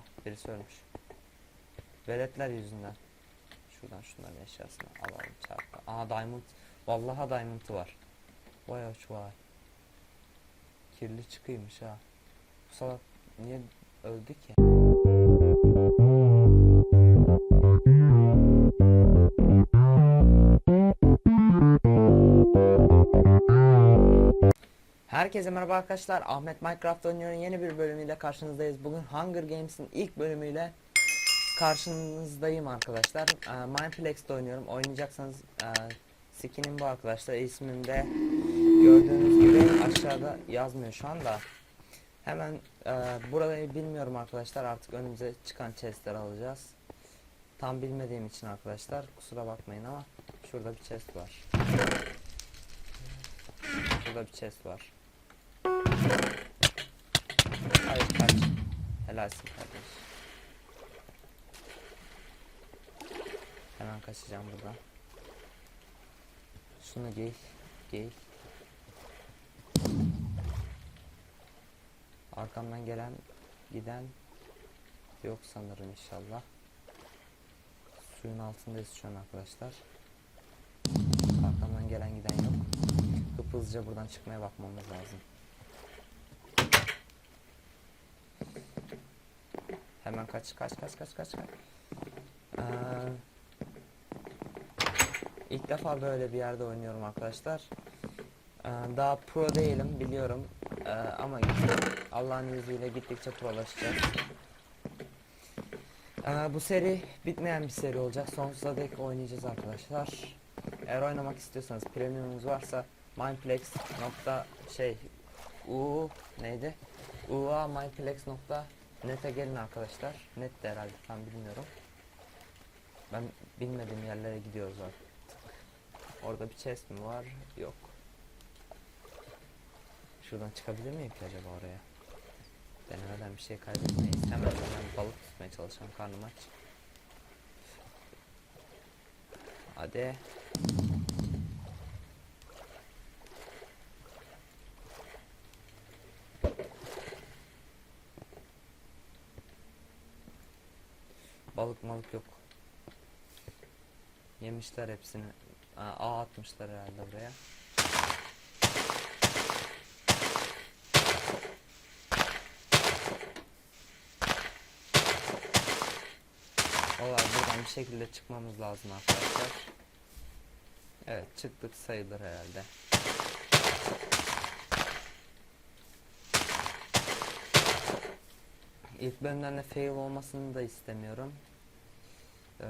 Aa birisi ölmüş. Veletler yüzünden. Şuradan şunların eşyasını alalım çarpı. Aa diamond. Vallahi diamond'ı var. Vay aç vay. Kirli çıkıymış ha. Bu salak niye öldü ki? Herkese merhaba arkadaşlar. Ahmet Minecraft oynuyorum. Yeni bir bölümüyle karşınızdayız. Bugün Hunger Games'in ilk bölümüyle karşınızdayım arkadaşlar. Ee, Mineplex oynuyorum. Oynayacaksanız e, skinim bu arkadaşlar. İsmimde gördüğünüz gibi aşağıda yazmıyor şu anda. Hemen e, burayı bilmiyorum arkadaşlar. Artık önümüze çıkan chestler alacağız. Tam bilmediğim için arkadaşlar kusura bakmayın ama şurada bir chest var. Şurada bir chest var. Helalsin kardeş. Hemen kaçacağım buradan. Şunu giy. Giy. Arkamdan gelen giden yok sanırım inşallah. Suyun altındayız şu an arkadaşlar. Arkamdan gelen giden yok. Hızlıca buradan çıkmaya bakmamız lazım. Hemen kaç kaç kaç kaç kaç kaç. Ee, ilk defa böyle bir yerde oynuyorum arkadaşlar. Ee, daha pro değilim biliyorum. Ee, ama Allah'ın izniyle gittikçe prolaşacağız. Ee, bu seri bitmeyen bir seri olacak. Sonsuza dek oynayacağız arkadaşlar. Eğer oynamak istiyorsanız premiumunuz varsa Mineplex nokta şey u neydi? ua mineplex nokta net'e gelin arkadaşlar. Net de herhalde tam bilmiyorum. Ben bilmediğim yerlere gidiyoruz artık. Orada bir chest mi var? Yok. Şuradan çıkabilir miyim ki acaba oraya? Denemeden bir şey kaybetmeyiz. Hemen hemen balık tutmaya çalışalım. Karnım aç. Hadi. Balık malık yok. Yemişler hepsini. Ağ atmışlar herhalde buraya. Valla buradan bir şekilde çıkmamız lazım arkadaşlar. Evet çıktık sayılır herhalde. İlk bölümden de fail olmasını da istemiyorum. Ee,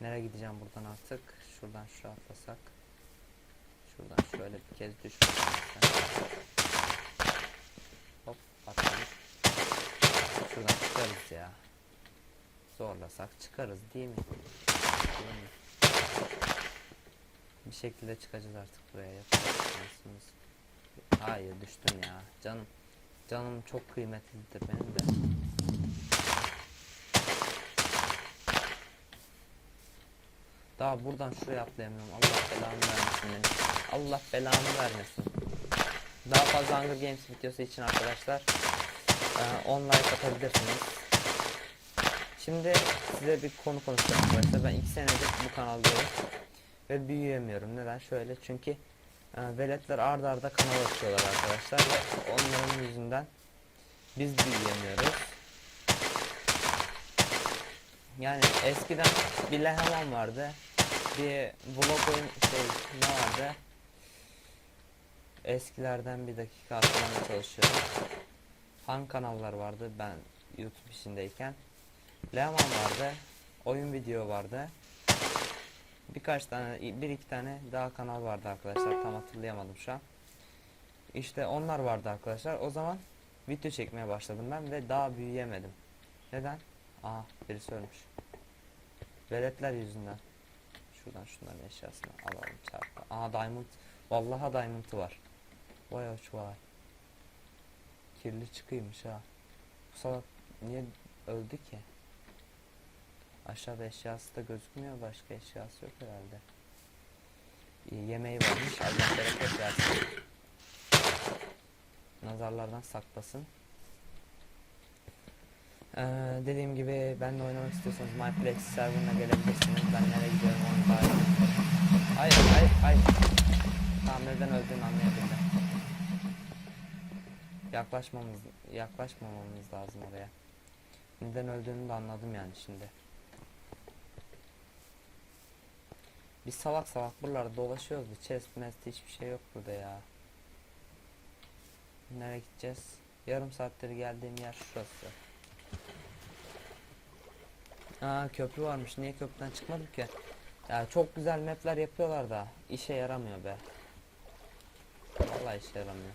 nereye gideceğim buradan artık? Şuradan şu atlasak. Şuradan şöyle bir kez düşmek Hop atladık. Şuradan çıkarız ya. Zorlasak çıkarız değil mi? Değil mi? Bir şekilde çıkacağız artık buraya. Yapacak şansımız. Hayır düştüm ya. Canım. Canım çok kıymetlidir benim de. Daha buradan şuraya atlayamıyorum. Allah belamı vermesin beni. Allah belamı vermesin. Daha fazla Hunger Games videosu için arkadaşlar e, 10 like atabilirsiniz. Şimdi size bir konu konuşacağım arkadaşlar. Ben 2 senedir bu kanaldayım ve büyüyemiyorum. Neden? Şöyle çünkü e, veletler arda arda kanal açıyorlar arkadaşlar ve onların yüzünden biz büyüyemiyoruz. Yani eskiden bir Lehaman vardı. Bir vlog oyun şey ne vardı? Eskilerden bir dakika hatırlamaya çalışıyorum. Hangi kanallar vardı ben YouTube işindeyken? Lehaman vardı. Oyun video vardı. Birkaç tane, bir iki tane daha kanal vardı arkadaşlar. Tam hatırlayamadım şu an. İşte onlar vardı arkadaşlar. O zaman video çekmeye başladım ben ve daha büyüyemedim. Neden? Aa birisi ölmüş. Veletler yüzünden. Şuradan şunların eşyasını alalım çarpı. Aa diamond. Vallahi diamond'ı var. Vay aç vay. Kirli çıkıymış ha. Bu salak niye öldü ki? Aşağıda eşyası da gözükmüyor. Başka eşyası yok herhalde. Yemeği varmış. Allah bereket versin. Nazarlardan saklasın. Ee, dediğim gibi benle oynamak istiyorsanız MyPlex serverına gelebilirsiniz. Ben nereye gidiyorum onu iyi. Hayır hayır hayır. Tamam neden öldüğünü anlayabildim. Yaklaşmamız, yaklaşmamamız lazım oraya. Neden öldüğünü de anladım yani şimdi. Biz salak salak buralarda dolaşıyoruz. Bir chest mest hiçbir şey yok burada ya. Nereye gideceğiz? Yarım saattir geldiğim yer şurası. Aa köprü varmış. Niye köprüden çıkmadık ki? Ya çok güzel mapler yapıyorlar da işe yaramıyor be. Vallahi işe yaramıyor.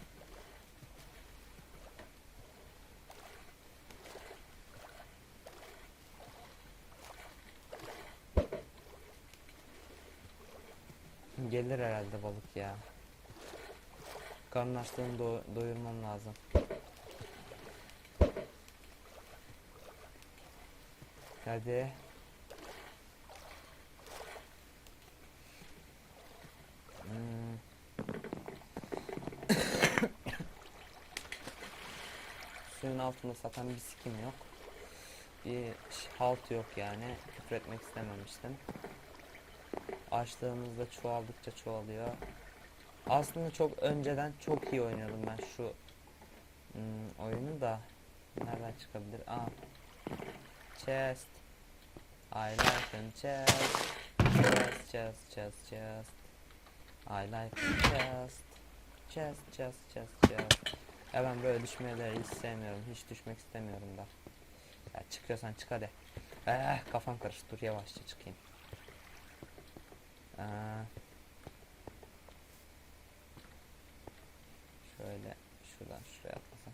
Gelir herhalde balık ya. Karnın do doyurmam lazım. Hadi. Hmm. Suyun altında satan bir sikim yok. Bir halt yok yani. Küfür istememiştim. Açlığımız da çoğaldıkça çoğalıyor. Aslında çok önceden çok iyi oynuyordum ben şu hmm, oyunu da. Nereden çıkabilir? Aa. Chest. I like them chest. Chest, chest, chest, chest. I like them chest. Chest, chest, chest, chest. Ya ben böyle düşmeleri hiç sevmiyorum. Hiç düşmek istemiyorum da. Ya çıkıyorsan çık hadi. Eh kafam karıştı. Dur yavaşça çıkayım. Aa. Şöyle şuradan şuraya atlasam.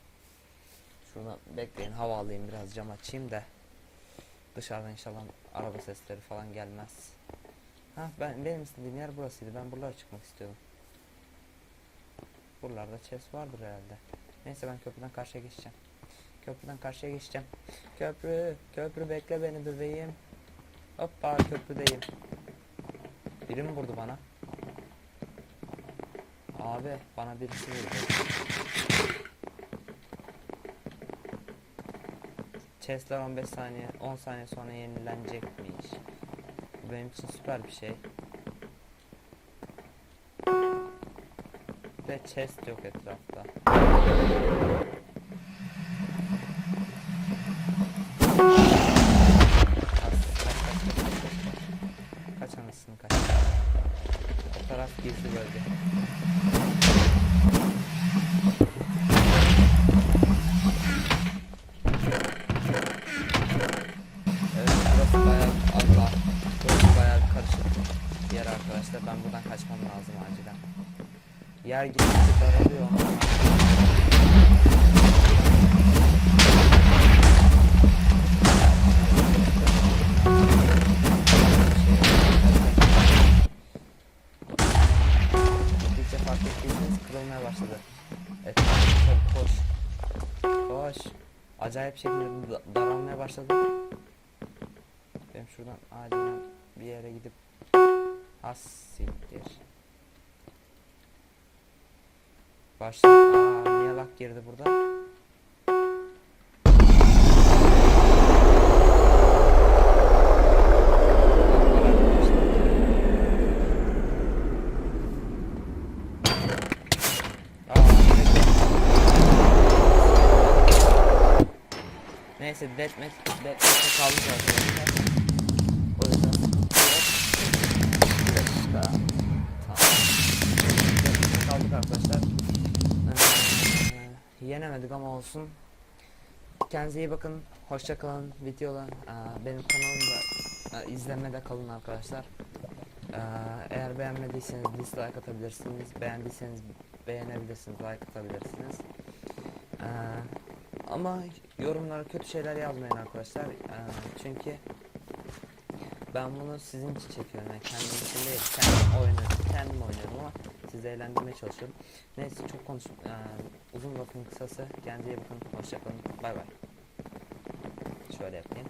Şuradan bekleyin hava alayım biraz cam açayım da. Dışarıdan inşallah araba sesleri falan gelmez. Ha ben benim istediğim yer burasıydı. Ben buralara çıkmak istiyordum. Buralarda chest vardır herhalde. Neyse ben köprüden karşıya geçeceğim. Köprüden karşıya geçeceğim. Köprü, köprü bekle beni bebeğim. Hoppa köprüdeyim. Biri mi vurdu bana? Abi bana birisi vurdu. Chestler 15 saniye 10 saniye sonra yenilenecekmiş. Bu benim için süper bir şey. Ve chest yok etrafta. Kaç, anasını kaç. O taraf gizli bölge. Yer gittikçe daralıyor ama. Gittikçe fark ettiyseniz kırılmaya başladı. Etrafı tabii koş. Koş. Acayip şekilde da- daralmaya başladı. Benim şuradan acilen bir yere gidip has Başla. Aa niye lak girdi burada? Neyse deathmatch deathmatch'e kaldık arkadaşlar. Yenemedik ama olsun. Kendinize iyi bakın. Hoşça kalın. Videolar ee, benim kanalımda ee, izlemede kalın arkadaşlar. Ee, eğer beğenmediyseniz dislike atabilirsiniz. Beğendiyseniz beğenebilirsiniz, like atabilirsiniz. Ama yorumlara kötü şeyler yazmayın arkadaşlar. Çünkü ben bunu sizin için çekiyorum. Yani kendim için değil. Kendim oynuyorum. Kendim oynuyorum ama sizi eğlendirmeye çalışıyorum. Neyse çok konuş ee, uzun lafın kısası. Kendinize bakın. Hoşçakalın. Bay bay. Şöyle yapayım.